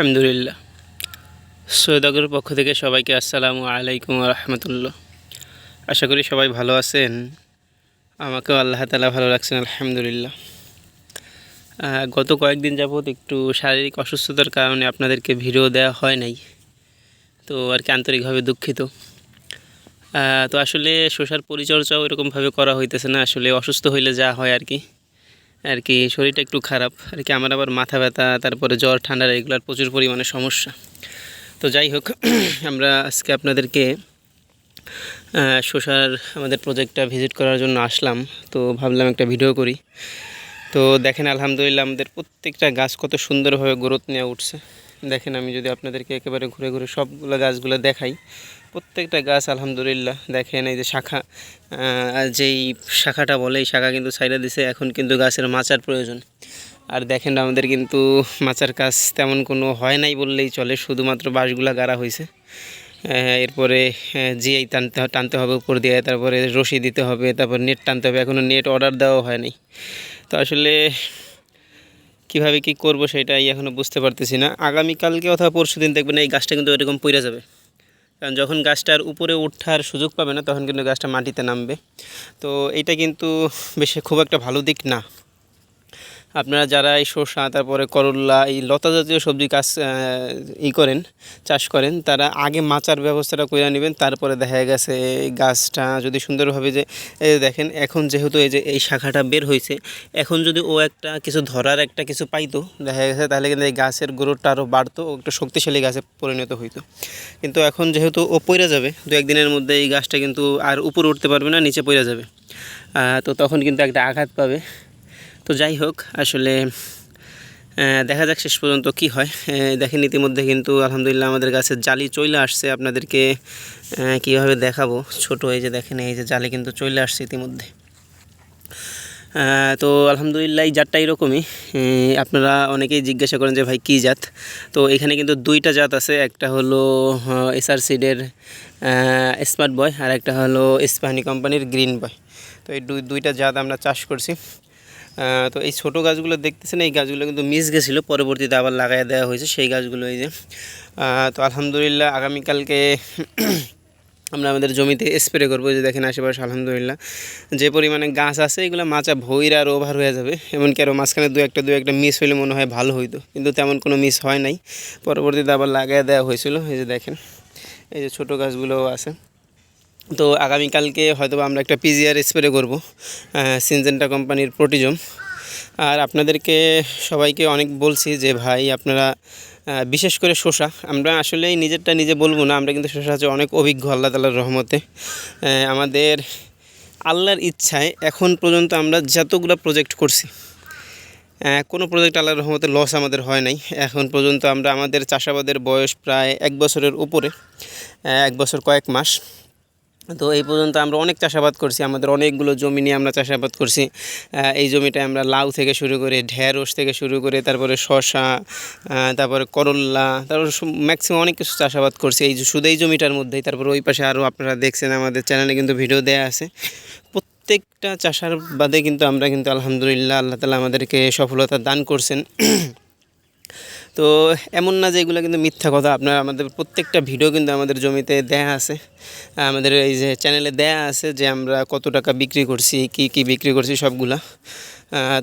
আলহামদুলিল্লাহ। সৈয়দাগরের পক্ষ থেকে সবাইকে আসসালামু আলাইকুম রহমতুল্লাহ। আশা করি সবাই ভালো আছেন। আমাকেও আল্লাহ তালা ভালো রাখছেন, আলহামদুলিল্লাহ। গত কয়েকদিন যাবৎ একটু শারীরিক অসুস্থতার কারণে আপনাদেরকে ভিডিও দেওয়া হয় নাই। তো আর কি আন্তরিকভাবে দুঃখিত। তো আসলে শোষার পরিচর্যাও এরকমভাবে করা হইতেছে না। আসলে অসুস্থ হইলে যা হয় আর কি। আর কি, শরীরটা একটু খারাপ। আর কি, আমার আবার মাথা ব্যথা, তারপরে জ্বর, ঠান্ডা, এগুলোর প্রচুর পরিমাণে সমস্যা। তো যাই হোক, আমরা আজকে আপনাদেরকে শোষার আমাদের প্রজেক্টটা ভিজিট করার জন্য আসলাম। তো ভাবলাম একটা ভিডিও করি। তো দেখেন, আলহামদুলিল্লাহ, আমাদের প্রত্যেকটা গাছ কত সুন্দরভাবে গ্রোথ নেওয়া উঠছে। দেখেন, আমি যদি আপনাদেরকে একেবারে ঘুরে ঘুরে সবগুলো গাছগুলো দেখাই, প্রত্যেকটা গাছ আলহামদুলিল্লাহ, দেখেন এই যে শাখা যেই শাখাটা বলে, এই শাখা কিন্তু ছাইড়া দিছে, এখন কিন্তু গাছের মাচার প্রয়োজন। আর দেখেন, আমাদের কিন্তু মাচার কাজ তেমন কোনো হয় নাই বললেই চলে, শুধুমাত্র বাঁশগুলা গাড়া হয়েছে এরপরে জিআই টানতে টানতে হবে, উপর দিয়ে, তারপরে রশি দিতে হবে, তারপর নেট টানতে হবে এখনও নেট অর্ডার দেওয়া হয়নি তো আসলে কীভাবে কি করব সেটাই এখনও বুঝতে পারতেছি না। আগামীকালকে অথবা পরশু দিন দেখবেন এই গাছটা কিন্তু এরকম পড়ে যাবে। কারণ যখন গাছটার উপরে ওঠার সুযোগ পাবে না, তখন কিন্তু গাছটা মাটিতে নামবে। তো এটা কিন্তু বেশ খুব একটা ভালো দিক না। আপনারা যারা এই শসা তারপরে করল্লা এই লতা জাতীয় সবজি আহ, ই করেন চাষ করেন তারা আগে মাচার ব্যবস্থাটা করে নেবেন তারপরে দেখা গেছে গাছটা যদি সুন্দরভাবে যে দেখেন এখন যেহেতু এই যে এই শাখাটা বের হয়েছে এখন যদি ও একটা কিছু ধরার একটা কিছু পাইতো দেখা গেছে তাহলে কিন্তু এই গাছের গ্রোথটা আরও বাড়তো ও একটা শক্তিশালী গাছে পরিণত হইতো। কিন্তু এখন যেহেতু ও পড়ে যাবে দু একদিনের মধ্যে এই গাছটা কিন্তু আর উপরে উঠতে পারবে না নিচে পড়ে যাবে। তো তখন কিন্তু একটা আঘাত পাবে। তো যাই হোক, আসলে দেখা যাক শেষ পর্যন্ত কি হয়। দেখেন ইতিমধ্যে কিন্তু আলহামদুলিল্লাহ আমাদের গাছের জালি চলে আসছে, আপনাদেরকে কীভাবে দেখাবো। ছোট এই যে দেখেন, এই যে জালি কিন্তু চলে আসছে ইতিমধ্যে। তো আলহামদুলিল্লাহ এই জাতটা এরকমই। আপনারা অনেকেই জিজ্ঞাসা করেন যে, ভাই, কী জাত? তো এখানে কিন্তু দুইটা জাত আছে, একটা হলো এসআর সিডের স্মার্ট বয় আর একটা হলো স্পানি কোম্পানির গ্রিন বয় তো এই দুই, দুইটা জাত আমরা চাষ করছি। তো এই ছোটো গাছগুলো দেখতেছেন, এই গাছগুলো কিন্তু মিস গেছিল, পরবর্তীতে আবার লাগাই দেওয়া হয়েছে সেই গাছগুলো এই যে। তো আলহামদুলিল্লাহ আগামীকালকে আমরা আমাদের জমিতে স্প্রে করব যে দেখেন আশেপাশে, আলহামদুলিল্লাহ। যে পরিমাণে গাছ আছে, এগুলো মাচা ভইর আর ওভার হয়ে যাবে। এমনকি আরও মাঝখানে দু একটা দু একটা মিস হইলে মনে হয় ভালো হইতো, কিন্তু তেমন কোনো মিস হয় নাই। পরবর্তীতে আবার লাগাই দেওয়া হয়েছিল, এই যে দেখেন, এই যে ছোটো গাছগুলোও আছে। তো আগামীকালকে হয়তো আমরা একটা পিজিআর স্প্রে করব সিনজেন্টা কোম্পানির প্রোটিজম আর আপনাদেরকে সবাইকে অনেক বলছি যে, ভাই, আপনারা বিশেষ করে শোষা আমরা আসলেই নিজেরটা নিজে বলব না, আমরা কিন্তু শোষা হচ্ছে অনেক অভিজ্ঞ আল্লাহ তালার রহমতে। আমাদের আল্লাহর ইচ্ছায় এখন পর্যন্ত আমরা যতগুলো প্রজেক্ট করছি কোনো প্রজেক্ট আল্লাহর রহমতে লস আমাদের হয় নাই। এখন পর্যন্ত আমরা আমাদের চাষাবাদের বয়স প্রায় এক বছরের উপরে এক বছর কয়েক মাস। তো এই পর্যন্ত আমরা অনেক চাষাবাদ করছি আমাদের অনেকগুলো জমি নিয়ে আমরা চাষাবাদ করছি। এই জমিটা আমরা লাউ থেকে শুরু করে ঢেঁড়স থেকে শুরু করে তারপরে আহ, তারপরে করল্লা তারপরে ম্যাক্সিমাম অনেক কিছু চাষাবাদ করছি। এই শুধু এই জমিটার মধ্যেই তারপরে ওই পাশে আরও আপনারা দেখছেন আমাদের চ্যানেলে কিন্তু ভিডিও দেওয়া আছে। প্রত্যেকটা চাষার বাদে কিন্তু আমরা কিন্তু আলহামদুলিল্লাহ আল্লাহ তালা আমাদেরকে সফলতা দান করছেন। তো এমন না যে এগুলো কিন্তু মিথ্যা কথা। আপনার আমাদের প্রত্যেকটা ভিডিও কিন্তু আমাদের জমিতে দেয়া আছে। আমাদের এই যে চ্যানেলে দেয়া আছে যে আমরা কত টাকা বিক্রি করছি, কি কি বিক্রি করছি সবগুলা।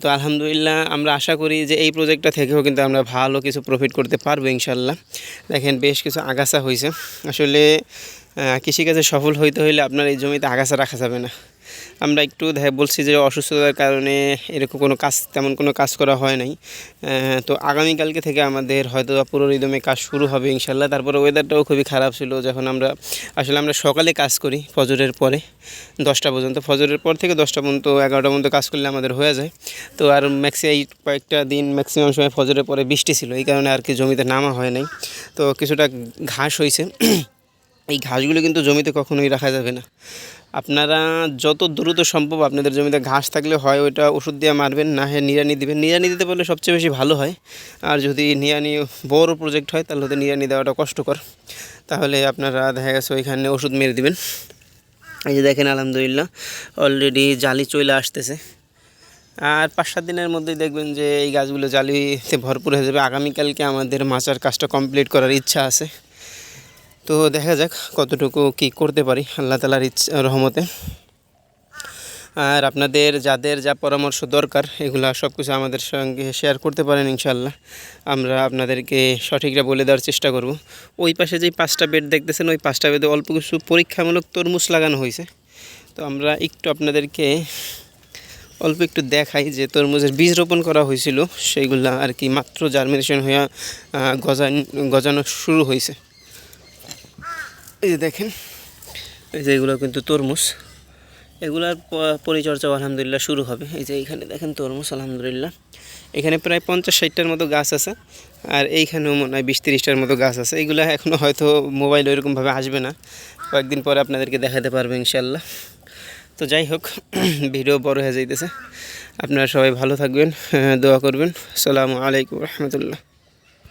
তো আলহামদুলিল্লাহ আমরা আশা করি যে এই প্রজেক্টটা থেকেও কিন্তু আমরা ভালো কিছু প্রফিট করতে পারব ইনশাল্লাহ দেখেন বেশ কিছু আগাছা হয়েছে আসলে কৃষিকাজে সফল হইতে হইলে আপনার এই জমিতে আগাছা রাখা যাবে না। আমরা একটু বলছি যে অসুস্থতার কারণে এরকম কোনো কাজ, তেমন কোনো কাজ করা হয় নাই। তো আগামীকালকে থেকে আমাদের হয়তো পুরো রিদমে কাজ শুরু হবে ইনশাল্লাহ তারপরে ওয়েদারটাও খুবই খারাপ ছিল যখন আমরা, আসলে আমরা সকালে কাজ করি ফজরের পরে, দশটা পর্যন্ত। ফজরের পর থেকে দশটা পর্যন্ত, এগারোটা পর্যন্ত কাজ করলে আমাদের হয়ে যায়। তো আর ম্যাক্সি এই কয়েকটা দিন ম্যাক্সিমাম সময় ফজরের পরে বৃষ্টি ছিল, এই কারণে আর কি জমিতে নামা হয় নাই। তো কিছুটা ঘাস হয়েছে। এই ঘাসগুলো কিন্তু জমিতে কখনোই রাখা যাবে না। আপনারা যত দ্রুত সম্ভব আপনাদের জমিতে ঘাস থাকলে হয় ওইটা ওষুধ দিয়ে মারবেন, না হ্যাঁ নিড়ানি দিবেন। নিড়ানি দিতে পারলে সবচেয়ে বেশি ভালো হয়। আর যদি নিড়ানি বড় প্রজেক্ট হয়, তাহলে হয়তো নিড়ানি দেওয়াটা কষ্টকর। তাহলে আপনারা দেখা গেছে ওইখানে ওষুধ মেরে দিবেন। এই যে দেখেন, আলহামদুলিল্লাহ অলরেডি জালি চলে আসতেছে। আর পাঁচ সাত দিনের মধ্যেই দেখবেন যে এই গাছগুলো জালিতে ভরপুর হয়ে যাবে। আগামীকালকে আমাদের মাচার কাজটা কমপ্লিট করার ইচ্ছা আছে। তো দেখা যাক কতটুকু কি করতে পারি আল্লাহ তালার ইচ্ছা, রহমতে। আর আপনাদের যাদের যা পরামর্শ দরকার, এগুলা সব কিছু আমাদের সঙ্গে শেয়ার করতে পারেন ইনশাল্লাহ আমরা আপনাদেরকে সঠিকটা বলে দেওয়ার চেষ্টা করব। ওই পাশে যেই পাঁচটা বেড দেখতেছেন, ওই পাঁচটা বেডে অল্প কিছু পরীক্ষামূলক তরমুজ লাগানো হয়েছে। তো আমরা একটু আপনাদেরকে অল্প একটু দেখাই যে তরমুজের বীজ রোপণ করা হয়েছিল, সেইগুলা আর কি মাত্র জার্মিনেশন হয়ে গজান, গজানো শুরু হয়েছে। এই যে দেখেন, এই যে এগুলো কিন্তু তরমুজ। এগুলার পরিচর্যা আলহামদুলিল্লাহ শুরু হবে। এই যে এইখানে দেখেন তরমুজ, আলহামদুলিল্লাহ। এখানে প্রায় পঞ্চাশ ষাটটার মতো গাছ আছে, আর এইখানেও মনে হয় বিশ তিরিশটার মতো গাছ আছে। এগুলো এখনও হয়তো মোবাইল ওইরকমভাবে আসবে না। কয়েকদিন পরে আপনাদেরকে দেখাতে পারব ইনশাল্লাহ তো যাই হোক, ভিডিও বড় হয়ে যাইতেছে। আপনারা সবাই ভালো থাকবেন দোয়া করবেন। আসসালামু আলাইকুম রহমতুল্লাহ।